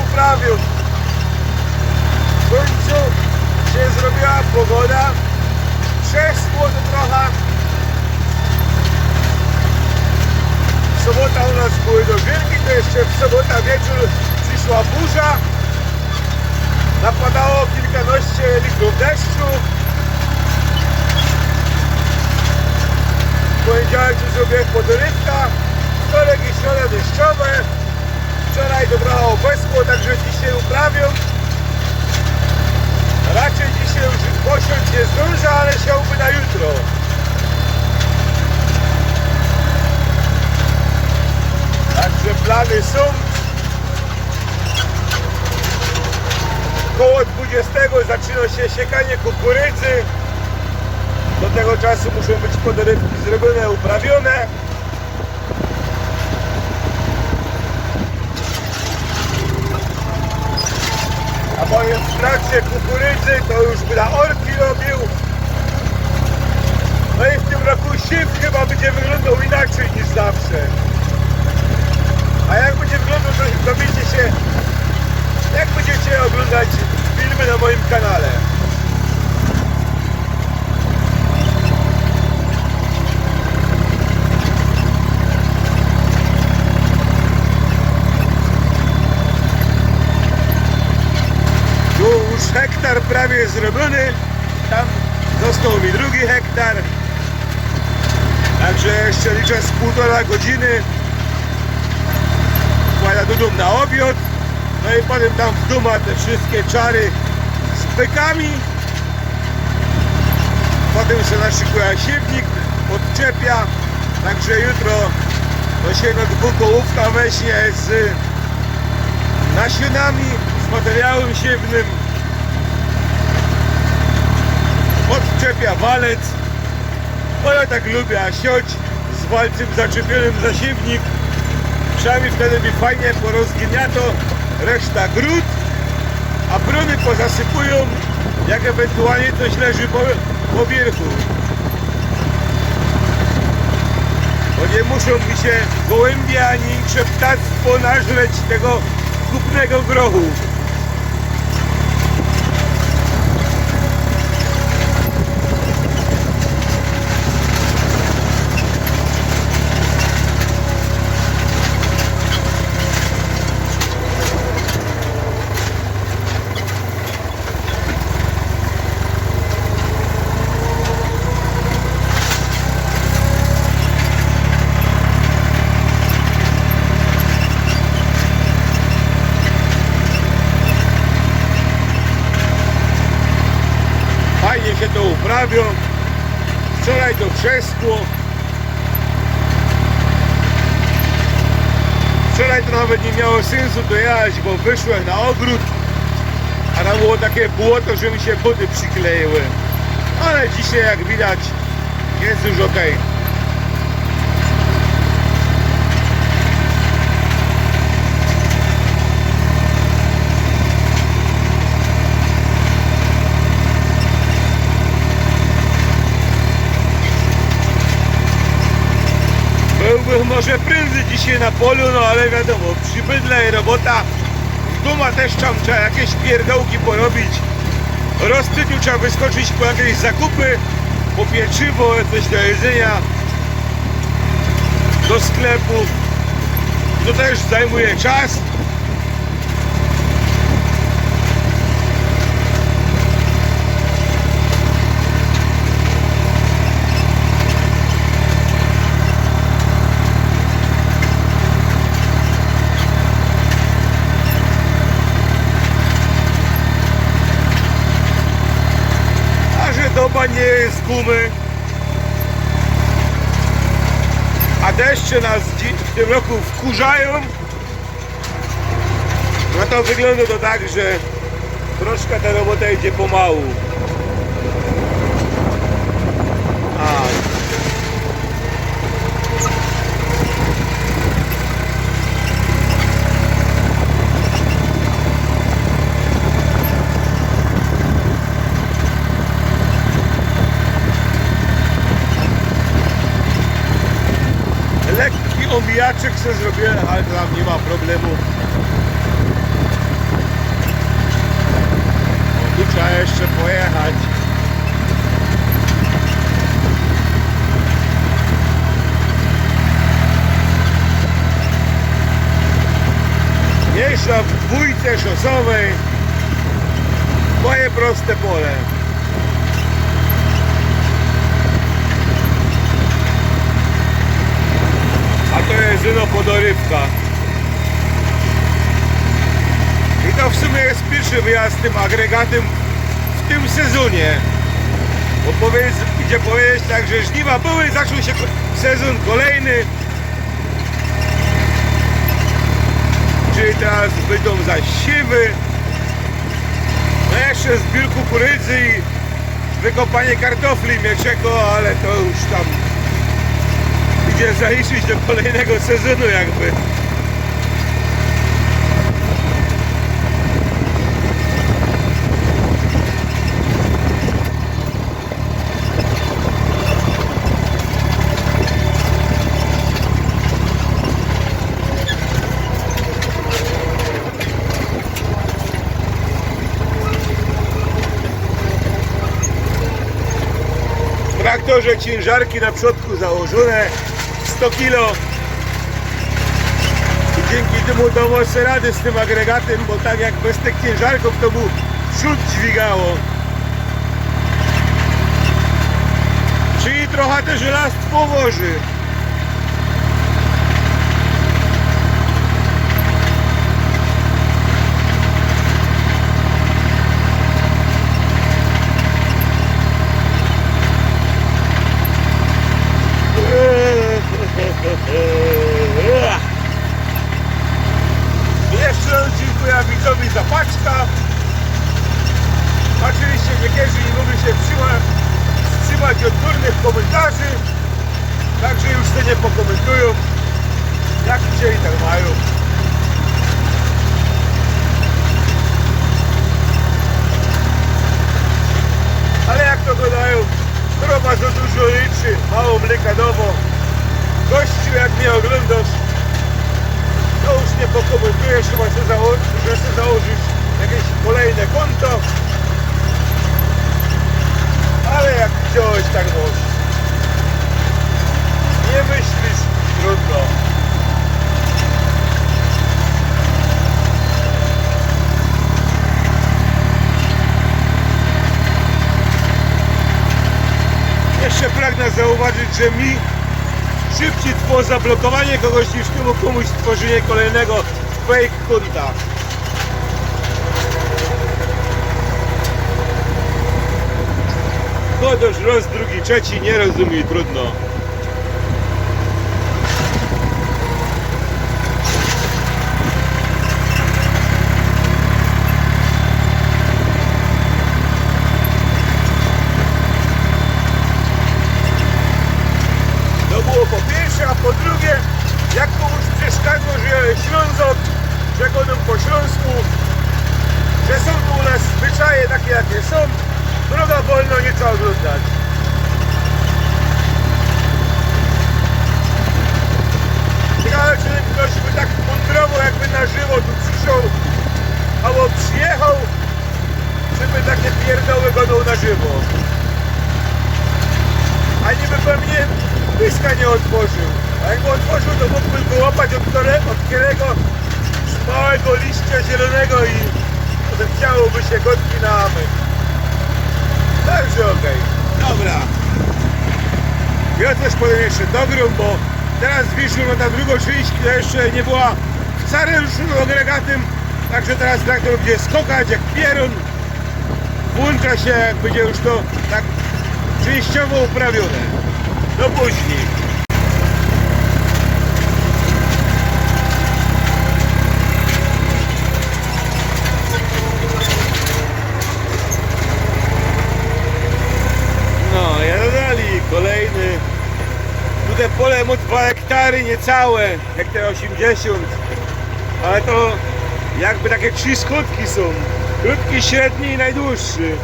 uprawił. W końcu się zrobiła pogoda. Trzesło to trochę. Sobota u nas były do dożynki, to jeszcze w sobota wieczór przyszła burza. Napadało kilkanaście litrów deszczu. W poniedziałek już zrobiłem podrywka, wtorek i środa deszczowe. Wczoraj dobrało bezkło, także dzisiaj uprawią. Raczej dzisiaj już posiąść nie ale siałby na jutro. Także plany są. Koło 20 zaczyna się siekanie kukurydzy. Do tego czasu muszą być podrywki zrobione, uprawione. A powiem w trakcie kukurydzy to już na orki robił. No i w tym roku siw chyba będzie wyglądał inaczej niż zawsze. A jak będzie wyglądał to dowiecie się jak będziecie oglądać filmy na moim kanale. Tu już hektar prawie zrobiony. Tam został mi drugi hektar. Także jeszcze liczę z półtora godziny. Kładę do dum na obiad. No i potem tam w duma te wszystkie czary z pykami. Potem się naszykuje siewnik, odczepia. Także jutro to się na dwukołówka weźmie z nasionami, z materiałem siewnym. Odczepia walec. Bo ja tak lubię siać z walcem zaczepionym za siewnik. Przynajmniej wtedy mi fajnie porozgnia to reszta gród, a brony pozasypują, jak ewentualnie coś leży po, po wierchu. Bo nie muszą mi się gołębie ani insze ptactwo nażreć tego kupnego grochu. Fajnie się to uprawią. Wczoraj to przeschło. To nawet nie miało sensu dojechać, bo wyszłem na ogród, a tam było takie błoto, że mi się buty przykleiły. Ale dzisiaj jak widać jest już ok. Może prędzej dzisiaj na polu, no ale wiadomo, przy bydle i robota duma też tam trzeba jakieś pierdołki porobić. Roztydziu trzeba wyskoczyć po jakieś zakupy, po pieczywo, coś do jedzenia, do sklepu. To też zajmuje czas. A że doba nie jest gumy, a deszcze nas w tym roku wkurzają, no to wygląda to tak, że troszkę ta robota idzie pomału. A. Omijaczek sobie zrobiłem, ale tam nie ma problemu. O, tu trzeba jeszcze pojechać. Mniejsza w dwójce szosowej. Moje proste pole. A to jest Zyno Podorywka. I to w sumie jest pierwszy wyjazd tym agregatem w tym sezonie. Bo powiedz, idzie powiedzieć tak, że żniwa były, zaczął się sezon kolejny. Czyli teraz będą zasiewy. No jeszcze zbiór kukurydzy i wykopanie kartofli mieczego, ale to już tam zaliczyć do kolejnego sezonu jakby. Traktorze ciężarki na przodku założone 100 kg i dzięki temu dało sobie rady z tym agregatem, bo tak jak bez tych ciężarków to mu przód dźwigało. Czyli trochę też żelastwo woży. Durnych komentarzy. Także już te nie pokomentują. Jak chcieli, tak mają. Ale jak to gadają, krowa za dużo liczy, mało mleka domo. Gościu, jak mnie oglądasz, to już nie pokomentujesz, chyba chcę założyć, chcę założyć jakieś kolejne konto. Ale jak chciałeś, tak możesz. Nie myślisz, trudno. Jeszcze pragnę zauważyć, że mi szybciej trwa zablokowanie kogoś niż temu komuś stworzenie kolejnego fake konta. Chodosz raz, drugi, trzeci, nie rozumie, trudno. To było po pierwsze, a po drugie, jak komuś przeszkadza, że Ślązok, że godą po Śląsku, że są tu u nas zwyczaje takie, jakie są, droga wolno nie trzeba oglądać. Ciekawe, czy ktoś by tak mądrowo jakby na żywo tu przyszedł, albo przyjechał, żeby takie pierdoły godą na żywo. A niby pewnie pyska nie otworzył. A jakby otworzył, to mógłby go łapać od, które, od którego małego liścia zielonego i potem chciałoby się gotki na amen. Także okej. Dobra. Ja też powiem jeszcze dobrą, bo teraz wyszło na drugą część, która jeszcze nie była wcale ruszyła agregatem. Także teraz traktor będzie skokać jak pierun. Włącza się, jak będzie już to tak częściowo uprawione. Do później. No, jadę dalej, kolejny. Tutaj pole ma 2 hektary niecałe, hektar 80. Ale to jakby takie trzy skutki są. Krótki, średni i najdłuższy.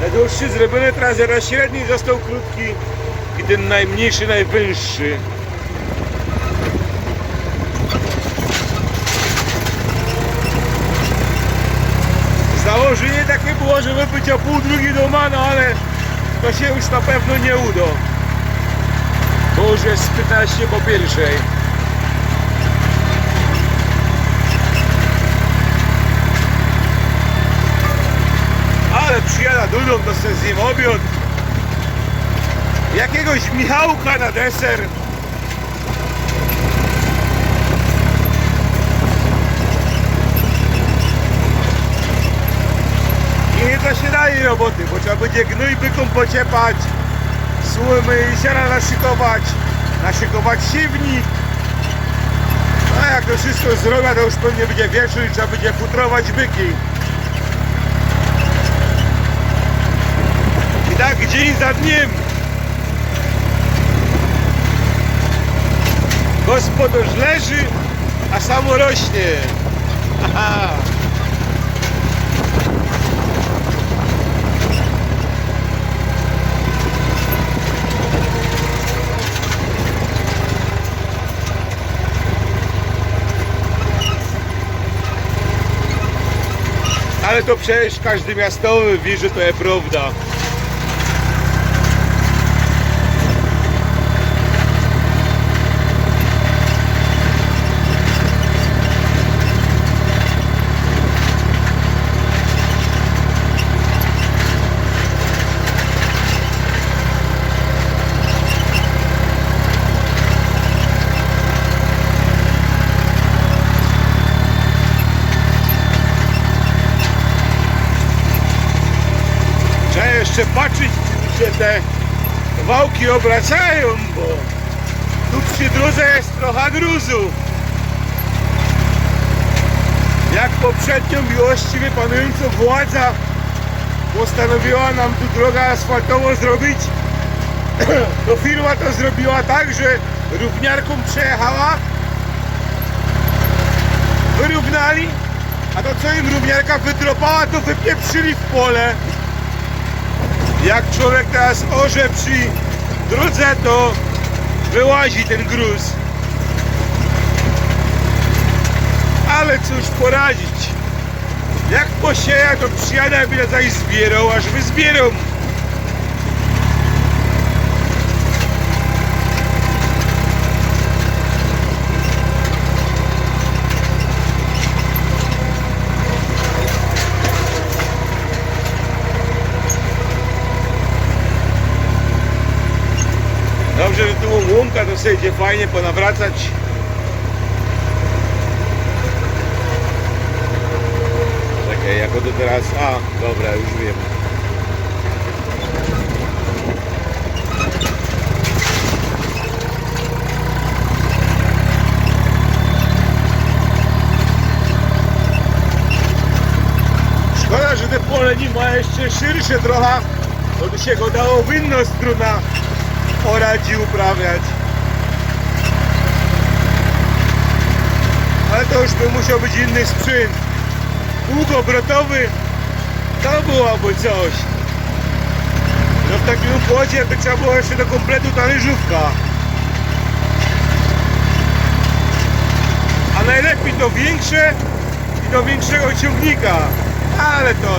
Najdłuższy zrobiony teraz teraz średni został krótki i ten najmniejszy, najwyższy. Założenie takie było, żeby być o pół drugiej do no ale to się już na pewno nie uda. Bo już jest 15 po pierwszej. Ale przyjada Dudą, to sobie z obiad. Jakiegoś Michałka na deser. I nie daje roboty, bo trzeba będzie gnój bykom pociepać, słomy i siana naszykować, naszykować siewnik. A jak to wszystko zrobię, to już pewnie będzie wieczór i trzeba będzie futrować byki. Tak dzień za dniem. Gospodarz leży, a samo rośnie. Ale to przecież każdy miastowy wie, że to jest prawda. Jeszcze patrzeć, się te wałki obracają, bo tu przy drodze jest trochę gruzu. Jak poprzednio miłościwie panująca władza postanowiła nam tu drogę asfaltową zrobić, to firma to zrobiła tak, że równiarką przejechała, wyrównali, a to co im równiarka wydropała, to wypieprzyli w pole. Jak człowiek teraz orze przy drodze, to wyłazi ten gruz. Ale cóż poradzić. Jak posieja, to przyjada, by zaś zbierał, aż wyzbierał. Łąka to sobie idzie fajnie ponawracać. Czekaj, jako to teraz... A, dobra, już wiem. Szkoda, że te pole nie ma jeszcze szyrsze trochę, bo by się go dało w inną stronę orać i uprawiać. Ale to już by musiał być inny sprzęt. Łuk obrotowy to byłoby coś. No w takim układzie by trzeba było jeszcze do kompletu talerzówka. A najlepiej to większe i do większego ciągnika. Ale to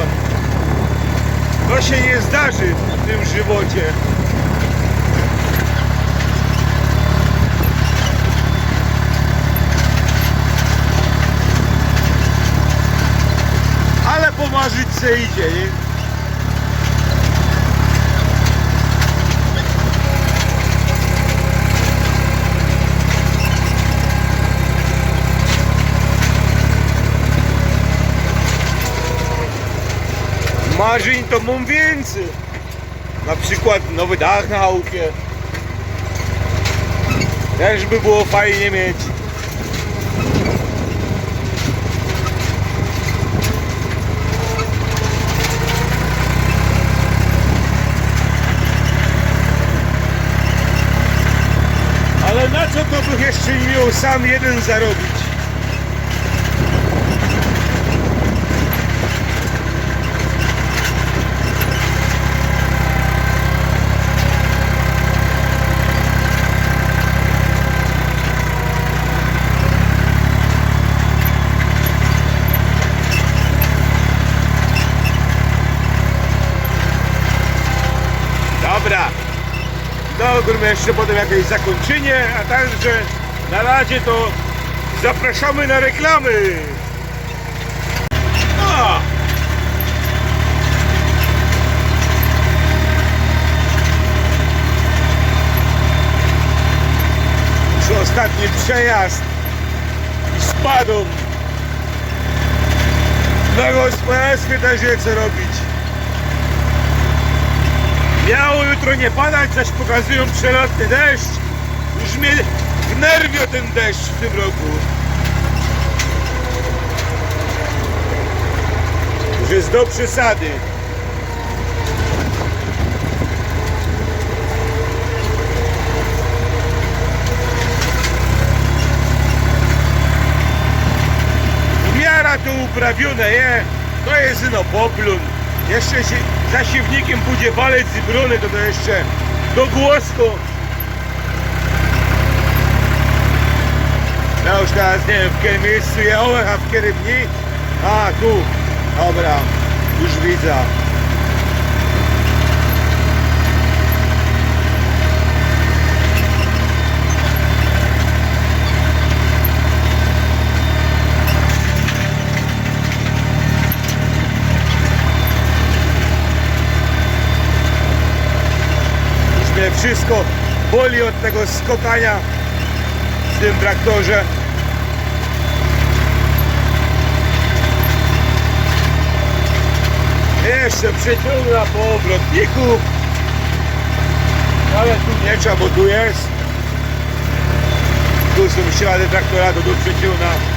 to się nie zdarzy w tym żywocie. Ale pomarzyć se idzie, nie? Marzeń to mam więcej. Na przykład nowy dach na chałupie. Też by było fajnie mieć. Ale na co to bych jeszcze miał sam jeden zarobić? Dobra. Dogrmy jeszcze potem jakieś zakończenie, a także na razie to zapraszamy na reklamy. O! Już ostatni przejazd i spadą. Na gospodarstwie też wie co robić. Miało jutro nie padać, zaś pokazują przelotny deszcz. Już mnie wnerwio ten deszcz w tym roku. Już jest do przesady. Miara tu uprawione je, to jest no poplun. Jeszcze się za siewnikiem pójdzie walec i brony, to to jeszcze do głosko. Ja już teraz nie wiem w którym miejscu jechałem, a w którym nie. A tu, dobra, już widzę. Już mnie wszystko boli od tego skokania w tym traktorze. Jeszcze przeciągna po obrotniku. Ale tu nie trzeba, bo tu jest. Tu są ślady traktora, to tu przeciągna.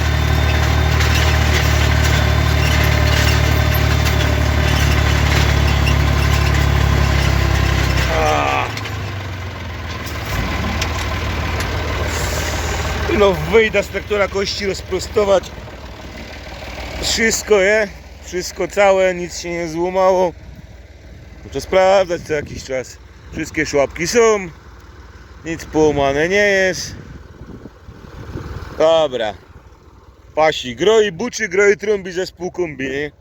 No wyjdę z traktora kości rozprostować. Wszystko je, wszystko całe, nic się nie złomało. Muszę sprawdzać co jakiś czas. Wszystkie szłapki są. Nic połamane nie jest. Dobra. Pasi, groi buczy, groi trąbi ze spółkombi, nie?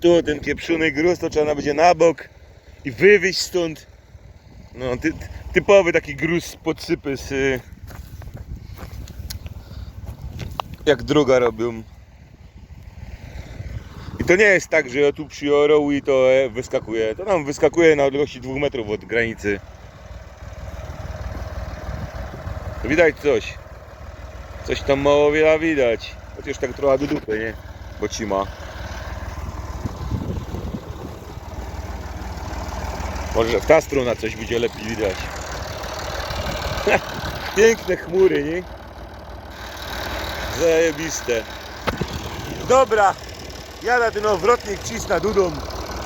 Tu ten pieprzony gruz to trzeba będzie na bok i wywieźć stąd. No, ty, typowy taki gruz podsypy z... Jak druga robią. I to nie jest tak, że ja tu przyorą i to e, wyskakuje. To nam wyskakuje na odległości 2 metrów od granicy. Widać coś. Coś tam mało widać. Chociaż tak trochę do dupy, nie? Bo ci ma. Może w ta strona coś będzie lepiej widać. Piękne chmury, nie? Zajebiste. Dobra, jadę ten odwrotnik cisna dudą.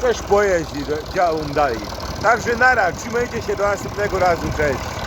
Coś pojeździ, działam dalej. Także nara, trzymajcie się do następnego razu, cześć.